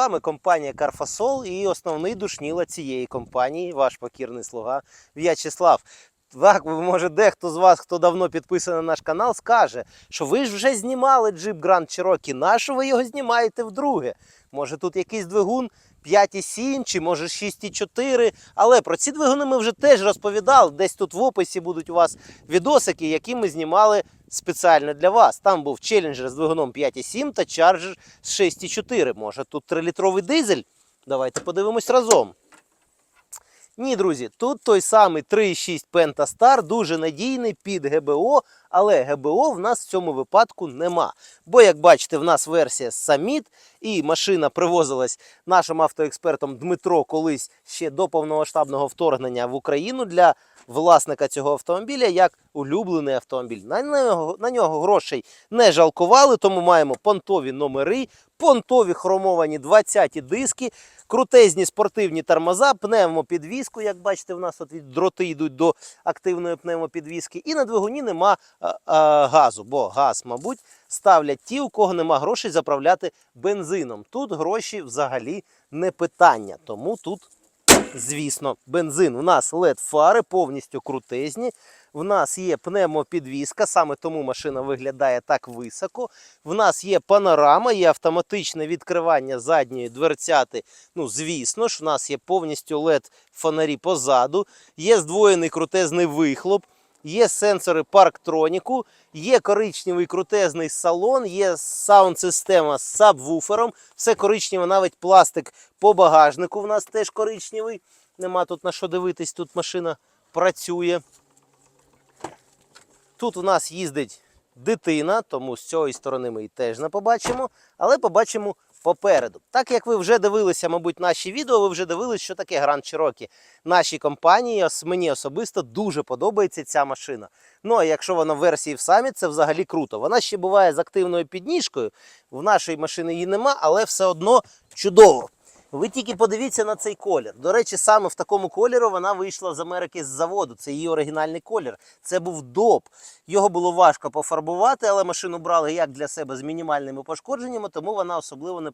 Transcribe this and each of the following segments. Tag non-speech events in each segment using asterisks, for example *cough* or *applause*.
Вами компанія Карфасол і основний душніла цієї компанії, ваш покірний слуга В'ячеслав. Так, може, дехто з вас, хто давно підписаний на наш канал, скаже, що ви ж вже знімали джип Grand Cherokee, нащо ви його знімаєте вдруге? Може тут якийсь двигун 5,7 чи може 6,4. Але про ці двигуни ми вже теж розповідали. Десь тут в описі будуть у вас відосики, які ми знімали спеціально для вас. Там був челленджер з двигуном 5,7 та чарджер з 6,4. Може тут 3-літровий дизель? Давайте подивимось разом. Ні, друзі, тут той самий 3,6 Pentastar, дуже надійний під ГБО, але ГБО в нас в цьому випадку нема. Бо, як бачите, в нас версія Summit, і машина привозилась нашим автоекспертом Дмитро колись ще до повномасштабного вторгнення в Україну для власника цього автомобіля як улюблений автомобіль. На нього, на нього грошей не жалкували, тому маємо понтові номери, понтові хромовані 20-ті диски, крутезні спортивні тормоза, пневмопідвізку. Як бачите, в нас тут від дроти йдуть до активної пневмопідвізки. І на двигуні нема газу, бо газ, мабуть, ставлять ті, у кого нема грошей заправляти бензином. Тут гроші взагалі не питання, тому тут. Звісно, бензин. У нас led фари повністю крутезні. В нас є пневмопідвізка, саме тому машина виглядає так високо. В нас є панорама, є автоматичне відкривання задньої дверцяти. Ну, звісно ж, в нас є повністю led фонарі позаду, є здвоєний крутезний вихлоп. Є сенсори парктроніку, є коричневий крутезний салон, є саунд-система з сабвуфером. Все коричневе, навіть пластик по багажнику в нас теж коричневий. Нема тут на що дивитись, тут машина працює. Тут у нас їздить дитина, тому з цієї сторони ми її теж не побачимо, але побачимо попереду. Так як ви вже дивилися, мабуть, наші відео, ви вже дивилися, що таке Grand Cherokee. Нашій компанії, мені особисто дуже подобається ця машина. Ну а якщо вона в версії в самі, це взагалі круто. Вона ще буває з активною підніжкою. В нашої машини її нема, але все одно чудово. Ви тільки подивіться на цей колір. До речі, саме в такому кольорі вона вийшла з Америки з заводу. Це її оригінальний колір. Це був доп. Його було важко пофарбувати, але машину брали як для себе з мінімальними пошкодженнями, тому вона особливо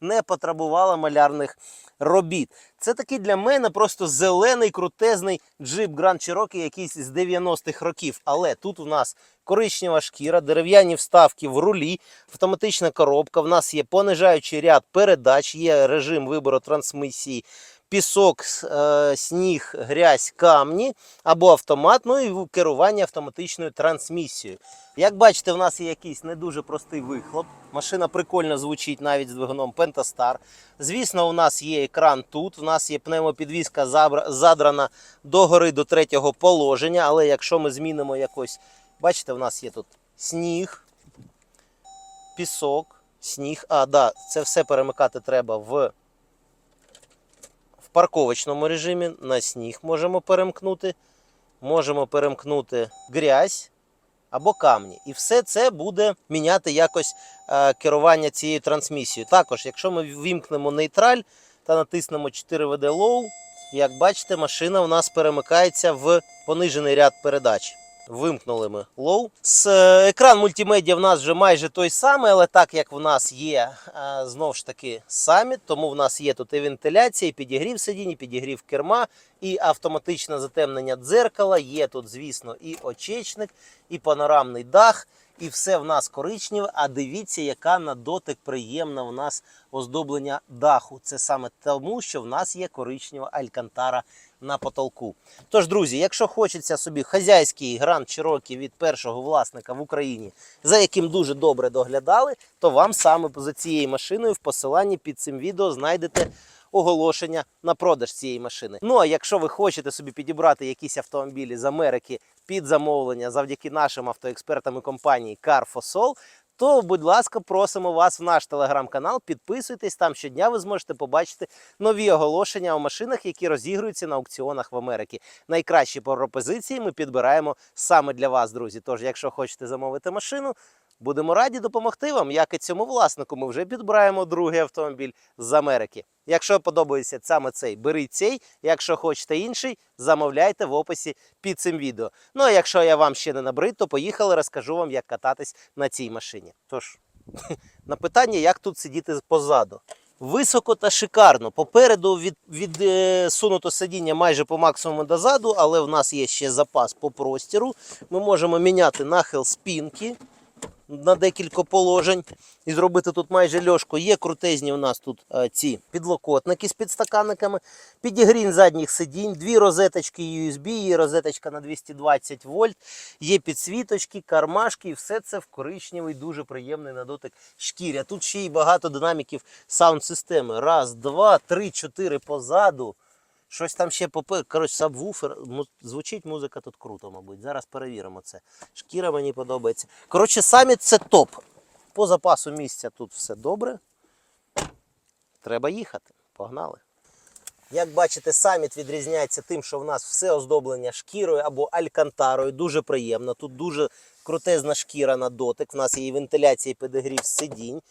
не потребувала малярних робіт. Це такий для мене просто зелений крутезний джип Grand Cherokee якийсь з 90-х років. Але тут у нас коричнева шкіра, дерев'яні вставки в рулі, автоматична коробка. В нас є понижаючий ряд передач, є режим вибору трансмісії. Пісок, е, сніг, грязь, камні або автомат, ну і керування автоматичною трансмісією. Як бачите, в нас є якийсь не дуже простий вихлоп. Машина прикольно звучить навіть з двигуном Pentastar. Звісно, у нас є екран тут. У нас є пневмопідвізка задрана догори до третього положення. Але якщо ми змінимо якось, бачите, в нас є тут сніг, пісок, сніг. А, да, це все перемикати треба в парковочному режимі. На сніг можемо перемкнути. Можемо перемкнути грязь або камні. І все це буде міняти якось е, керування цією трансмісією. Також, якщо ми вімкнемо нейтраль та натиснемо 4WD Low, як бачите, машина у нас перемикається в понижений ряд передач. Вимкнули ми low. З е, екран мультимедіа в нас вже майже той самий, але так як в нас є е, знову ж таки саміт, тому в нас є тут і вентиляція, і підігрів сидінь, і підігрів керма, і автоматичне затемнення дзеркала. Є тут, звісно, і очечник, і панорамний дах. І все в нас коричневе. А дивіться, яка на дотик приємна в нас оздоблення даху. Це саме тому, що в нас є коричнева алькантара на потолку. Тож, друзі, якщо хочеться собі хазяйський гранд Cherokee від першого власника в Україні, за яким дуже добре доглядали, то вам саме за цією машиною в посиланні під цим відео знайдете оголошення на продаж цієї машини. Ну а якщо ви хочете собі підібрати якісь автомобілі з Америки під замовлення завдяки нашим автоекспертам і компанії Carfosol, то, будь ласка, просимо вас в наш телеграм-канал. Підписуйтесь там щодня. Ви зможете побачити нові оголошення у машинах, які розігруються на аукціонах в Америці. Найкращі пропозиції ми підбираємо саме для вас, друзі. Тож, якщо хочете замовити машину, будемо раді допомогти вам. Як і цьому власнику, ми вже підбираємо другий автомобіль з Америки. Якщо подобається саме цей, беріть цей. Якщо хочете інший, замовляйте в описі під цим відео. Ну а якщо я вам ще не набрид, то поїхали, розкажу вам, як кататись на цій машині. Тож, *laughs* на питання, як тут сидіти позаду. Високо та шикарно. Попереду від, відсунуто сидіння майже по максимуму дозаду, але в нас є ще запас по простіру. Ми можемо міняти нахил спинки на декілька положень і зробити тут майже льошку. Є крутезні у нас тут е, ці підлокотники з підстаканниками, підігрін задніх сидінь, дві розеточки USB, є розеточка на 220 вольт, є підсвіточки, кармашки, і все це в коричневий, дуже приємний на дотик шкірі. А тут ще й багато динаміків саунд-системи. Раз, два, три, чотири позаду. Щось там ще попер. Коротше, сабвуфер. Звучить музика тут круто, мабуть. Зараз перевіримо це. Шкіра мені подобається. Коротше, самі це топ. По запасу місця тут все добре. Треба їхати. Погнали. Як бачите, саміт відрізняється тим, що в нас все оздоблення шкірою або алькантарою. Дуже приємно. Тут дуже крутезна шкіра на дотик. В нас є і вентиляція, і підігрів сидінь.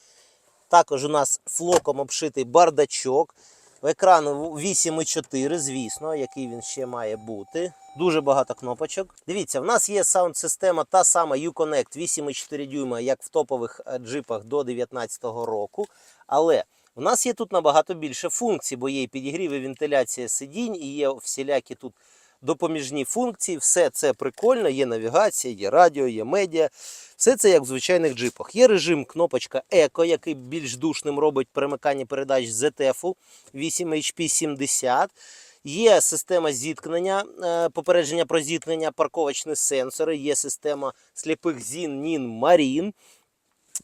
Також у нас флоком обшитий бардачок. Екран 8,4, звісно, який він ще має бути. Дуже багато кнопочок. Дивіться, в нас є саунд-система та сама Uconnect 8,4 дюйма, як в топових е, джипах до 2019 року. Але в нас є тут набагато більше функцій, бо є і підігрів, і вентиляція сидінь, і є всілякі тут допоміжні функції. Все це прикольно, є навігація, є радіо, є медіа. Все це як в звичайних джипах. Є режим кнопочка Еко, який більш душним робить перемикання передач ZF 8HP70. Є система зіткнення, е, попередження про зіткнення, парковочні сенсори, є система сліпих зін, нін, марін.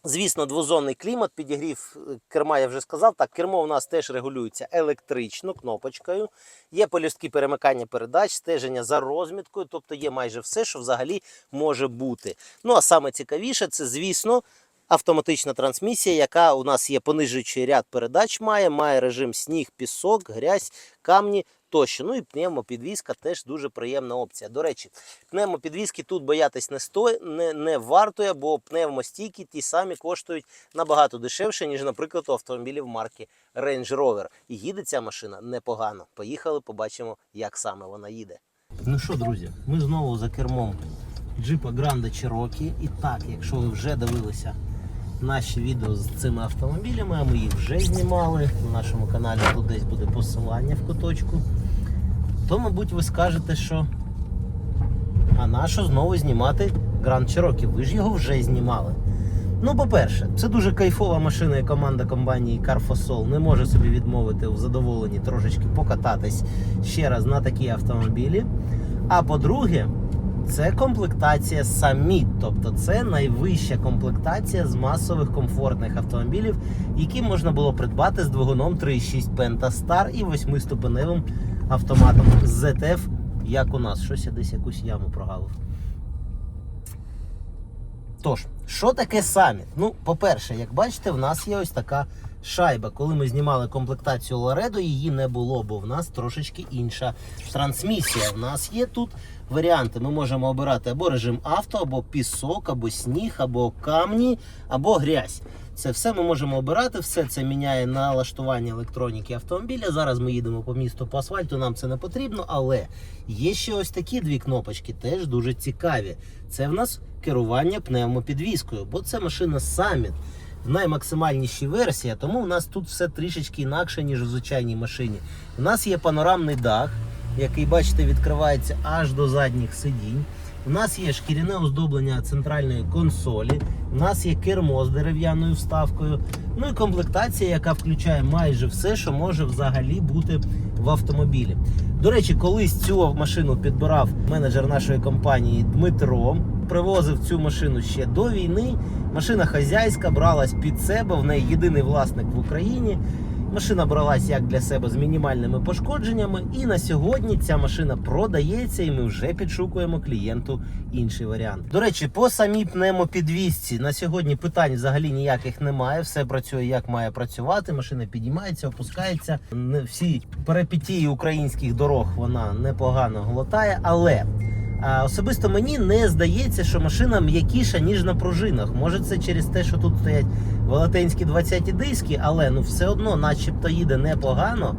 Звісно, двозонний клімат, підігрів е, керма, я вже сказав. Так, кермо у нас теж регулюється електрично, кнопочкою. Є полюстки перемикання передач, стеження за розміткою, тобто є майже все, що взагалі може бути. Ну а саме цікавіше, це, звісно, автоматична трансмісія, яка у нас є понижуючий ряд передач, має, має режим сніг, пісок, грязь, камні. Тощо. Ну і пневмопідвізка теж дуже приємна опція. До речі, пневмопідвізки тут боятись не, сто... не, не вартує, бо пневмостійки ті самі коштують набагато дешевше, ніж, наприклад, у автомобілів марки Range Rover. І їде ця машина непогано. Поїхали, побачимо, як саме вона їде. Ну що, друзі, ми знову за кермом джипа Grande Cherokee. І так, якщо ви вже дивилися наші відео з цими автомобілями, ми їх вже знімали. На нашому каналі тут десь буде посилання в куточку. То, мабуть, ви скажете, що а нащо знову знімати Grand Cherokee? Ви ж його вже знімали. Ну, по-перше, це дуже кайфова машина, і команда компанії Carfosol не може собі відмовити в задоволенні трошечки покататись ще раз на такій автомобілі. А по-друге, це комплектація Summit, тобто це найвища комплектація з масових комфортних автомобілів, які можна було придбати з двигуном 3.6 Pentastar і 8-ступеневим автоматом ZF, як у нас. Щось я десь якусь яму прогалив. Тож, що таке саміт? Ну, по-перше, як бачите, в нас є ось така шайба. Коли ми знімали комплектацію Laredo, її не було, бо в нас трошечки інша трансмісія. В нас є тут варіанти. Ми можемо обирати або режим авто, або пісок, або сніг, або камні, або грязь. Це все ми можемо обирати, все це міняє налаштування електроніки автомобіля. Зараз ми їдемо по місту по асфальту, нам це не потрібно, але є ще ось такі дві кнопочки, теж дуже цікаві. Це в нас керування пневмопідвіскою, бо це машина Summit в наймаксимальнішій версії, тому у нас тут все трішечки інакше, ніж у звичайній машині. У нас є панорамний дах, який, бачите, відкривається аж до задніх сидінь. У нас є шкіряне оздоблення центральної консолі, у нас є кермо з дерев'яною вставкою, ну і комплектація, яка включає майже все, що може взагалі бути в автомобілі. До речі, колись цю машину підбирав менеджер нашої компанії Дмитро. Привозив цю машину ще до війни. Машина хазяйська бралась під себе. В неї єдиний власник в Україні. Машина бралась як для себе з мінімальними пошкодженнями. І на сьогодні ця машина продається, і ми вже підшукуємо клієнту інший варіант. До речі, по самій пневмопідвісці на сьогодні питань взагалі ніяких немає. Все працює як має працювати. Машина підіймається, опускається. Всі перипетії українських дорог вона непогано глотає, але. А особисто мені не здається, що машина м'якіша, ніж на пружинах. Може, це через те, що тут стоять велетенські 20-ті диски, але ну все одно, начебто, їде непогано.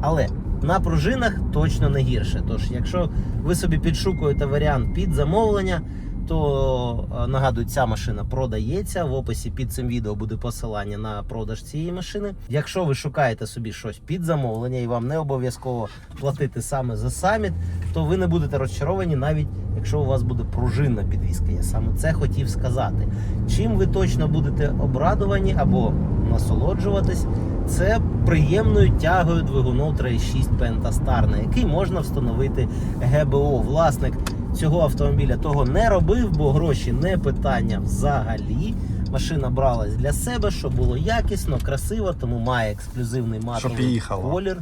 Але на пружинах точно не гірше. Тож, якщо ви собі підшукуєте варіант під замовлення, то е, нагадую, ця машина продається. В описі під цим відео буде посилання на продаж цієї машини. Якщо ви шукаєте собі щось під замовлення і вам не обов'язково платити саме за саміт, то ви не будете розчаровані, навіть якщо у вас буде пружинна підвізка. Я саме це хотів сказати. Чим ви точно будете обрадовані або насолоджуватись, це приємною тягою двигуну 3.6 Pentastar, на який можна встановити ГБО. Власник цього автомобіля того не робив, бо гроші не питання взагалі. Машина бралась для себе, щоб було якісно, красиво, тому має ексклюзивний матовий Щоб колір.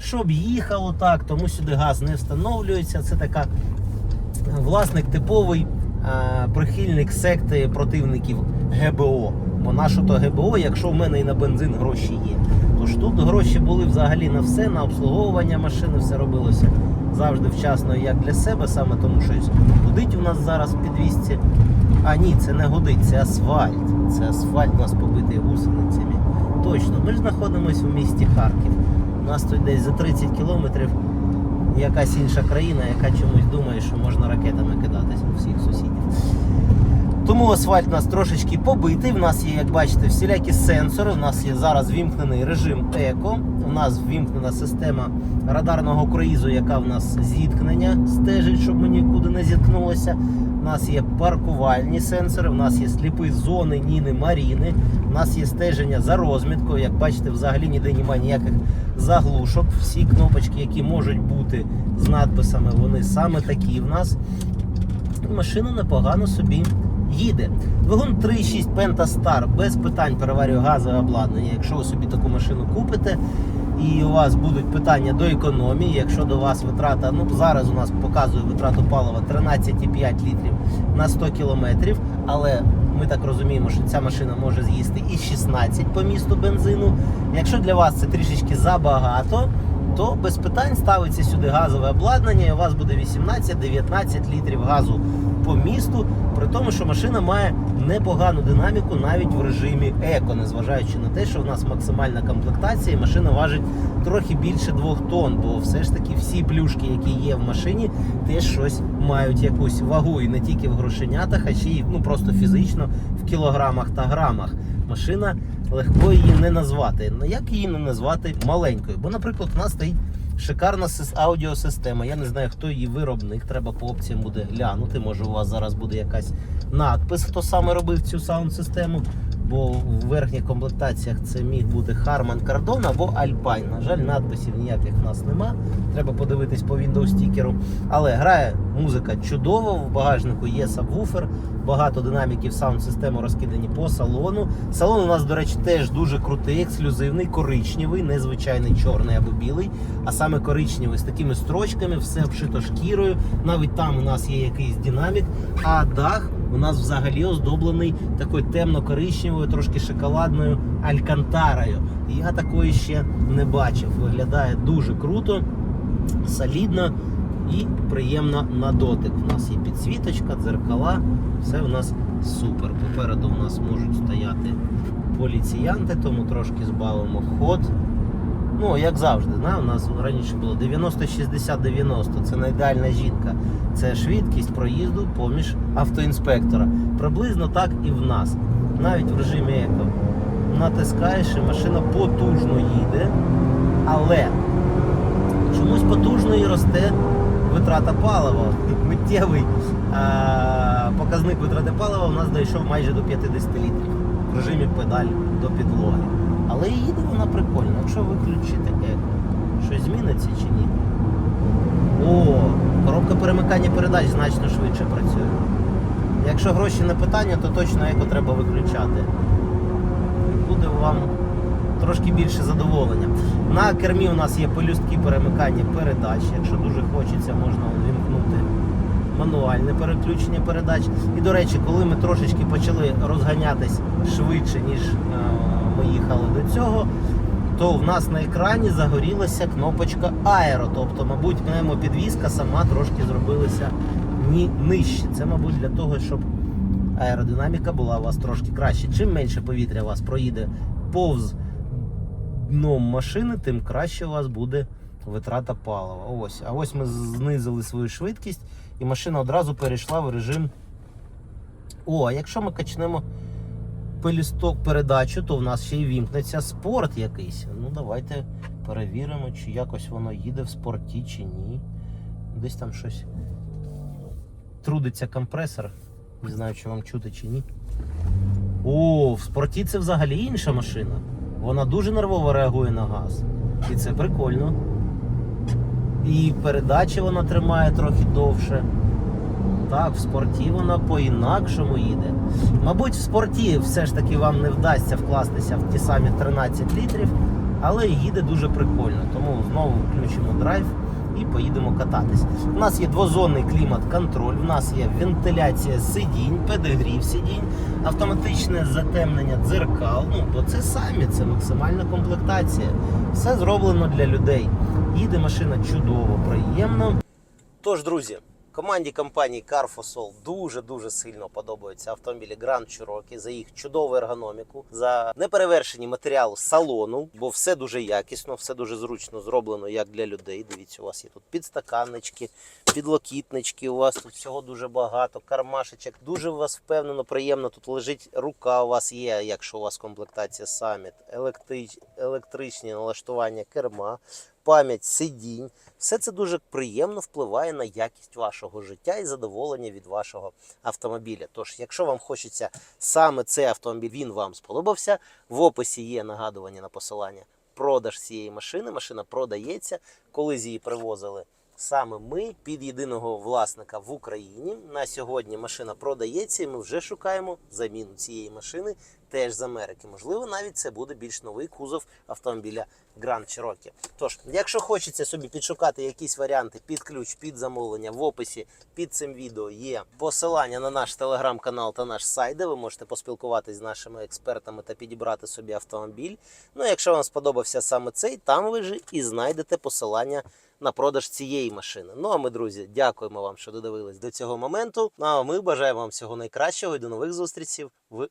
Щоб їхало так, тому сюди газ не встановлюється. Це така власник типовий е, прихильник секти противників ГБО. Бо нащо то ГБО, якщо в мене і на бензин гроші є. Тож тут гроші були взагалі на все, на обслуговування машини, все робилося завжди вчасно як для себе, саме тому що годить у нас зараз в підвісці. А ні, це не годить, це асфальт. Це асфальт у нас побитий гусеницями. Точно, ми ж знаходимося в місті Харків. У нас тут десь за 30 кілометрів якась інша країна, яка чомусь думає, що можна ракетами кидатись у всіх сусідів. Тому асфальт у нас трошечки побитий. В нас є, як бачите, всілякі сенсори. У нас є зараз вімкнений режим еко. У нас вімкнена система радарного круїзу, яка в нас зіткнення стежить, щоб ми нікуди не зіткнулося. У нас є паркувальні сенсори, у нас є сліпі зони, ніни, маріни. У нас є стеження за розміткою. Як бачите, взагалі ніде немає ніяких заглушок. Всі кнопочки, які можуть бути з надписами, вони саме такі в нас. Машина непогано собі їде. Двигун 3.6 Pentastar без питань переварює газове обладнання. Якщо ви собі таку машину купите і у вас будуть питання до економії, якщо до вас витрата, ну зараз у нас показує витрату палива 13,5 літрів на 100 кілометрів, але ми так розуміємо, що ця машина може з'їсти і 16 по місту бензину. Якщо для вас це трішечки забагато, то без питань ставиться сюди газове обладнання, і у вас буде 18-19 літрів газу по місту, при тому, що машина має непогану динаміку навіть в режимі еко, незважаючи на те, що в нас максимальна комплектація, і машина важить трохи більше 2 тонн, бо все ж таки всі плюшки, які є в машині, теж щось мають якусь вагу, і не тільки в грошенятах, а ще й ну просто фізично в кілограмах та грамах. Машина легко її не назвати. Ну як її не назвати маленькою? Бо, наприклад, у нас стоїть шикарна аудіосистема. Я не знаю, хто її виробник. Треба по опціям буде глянути. Може, у вас зараз буде якась надпис, хто саме робив цю саунд-систему. Бо в верхніх комплектаціях це міг бути Harman Kardon або Alpine. На жаль, надписів ніяких в нас нема. Треба подивитись по Windows стікеру. Але грає музика чудово. В багажнику є сабвуфер, багато динаміків саунд-системи розкидані по салону. Салон у нас, до речі, теж дуже крутий, ексклюзивний, коричневий, не звичайний чорний або білий, а саме коричневий з такими строчками, все обшито шкірою. Навіть там у нас є якийсь динамік, а дах у нас взагалі оздоблений такою темно-коричневою, трошки шоколадною алькантарою. Я такої ще не бачив. Виглядає дуже круто, солідно і приємно на дотик. У нас є підсвіточка, дзеркала, все у нас супер. Попереду у нас можуть стояти поліціянти, тому трошки збавимо ход. Ну, як завжди, да? у нас раніше було 90-60-90. Це не ідеальна жінка. Це швидкість проїзду поміж автоінспектора. Приблизно так і в нас. Навіть в режимі еко. Натискаєш і машина потужно їде, але чомусь потужно і росте витрата палива. *laughs* Миттєвий а, показник витрати палива у нас дійшов майже до 50 літрів в режимі педаль до підлоги. Але їде вона прикольно. Якщо виключити еко, щось зміниться чи ні? О, коробка перемикання передач значно швидше працює. Якщо гроші не питання, то точно еко треба виключати. Буде вам трошки більше задоволення. На кермі у нас є полюстки перемикання передач. Якщо дуже хочеться, можна увімкнути мануальне переключення передач. І до речі, коли ми трошечки почали розганятись швидше, ніж е, ми їхали до цього, то в нас на екрані загорілася кнопочка Аеро. Тобто, мабуть, пневмопідвізка сама трошки зробилася ні нижче. Це, мабуть, для того, щоб аеродинаміка була у вас трошки краще. Чим менше повітря у вас проїде повз дном машини, тим краще у вас буде витрата палива. Ось. А ось ми знизили свою швидкість, і машина одразу перейшла в режим О, а якщо ми качнемо пелісток передачу, то в нас ще й вімкнеться спорт якийсь. Ну, давайте перевіримо, чи якось воно їде в спорті, чи ні. Десь там щось трудиться компресор. Не знаю, чи вам чути чи ні. О, в спорті це взагалі інша машина. Вона дуже нервово реагує на газ. І це прикольно. І передачі вона тримає трохи довше. Так, в спорті вона по-інакшому їде. Мабуть, в спорті все ж таки вам не вдасться вкластися в ті самі 13 літрів, але їде дуже прикольно. Тому знову включимо драйв і поїдемо кататись. У нас є двозонний клімат-контроль, у нас є вентиляція сидінь, педигрів сидінь, автоматичне затемнення дзеркал. Ну, бо це самі, це максимальна комплектація. Все зроблено для людей. Їде машина чудово, приємно. Тож, друзі, команді компанії Carfosol дуже-дуже сильно подобаються автомобілі Grand Cherokee за їх чудову ергономіку, за неперевершені матеріали салону, бо все дуже якісно, все дуже зручно зроблено як для людей. Дивіться, у вас є тут підстаканнички, підлокітнички. У вас тут всього дуже багато, кармашечок. Дуже у вас впевнено, приємно. Тут лежить рука. У вас є, якщо у вас комплектація Summit, електрич, електричні налаштування керма, пам'ять сидінь. Все це дуже приємно впливає на якість вашого життя і задоволення від вашого автомобіля. Тож, якщо вам хочеться саме цей автомобіль, він вам сподобався. В описі є нагадування на посилання. Продаж цієї машини. Машина продається. Коли з її привозили саме ми під єдиного власника в Україні. На сьогодні машина продається, і ми вже шукаємо заміну цієї машини теж з Америки. Можливо, навіть це буде більш новий кузов автомобіля Grand Cherokee. Тож, якщо хочеться собі підшукати якісь варіанти під ключ, під замовлення, в описі під цим відео є посилання на наш телеграм-канал та наш сайт, де ви можете поспілкуватись з нашими експертами та підібрати собі автомобіль. Ну, якщо вам сподобався саме цей, там ви ж і знайдете посилання на продаж цієї машини. Ну а ми, друзі, дякуємо вам, що додивились до цього моменту. Ну а ми бажаємо вам всього найкращого і до нових зустрічей. В...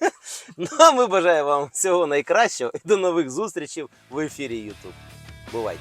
*laughs* Ну а ми бажаємо вам всього найкращого і до нових зустрічей в ефірі Ютуб. Бувайте!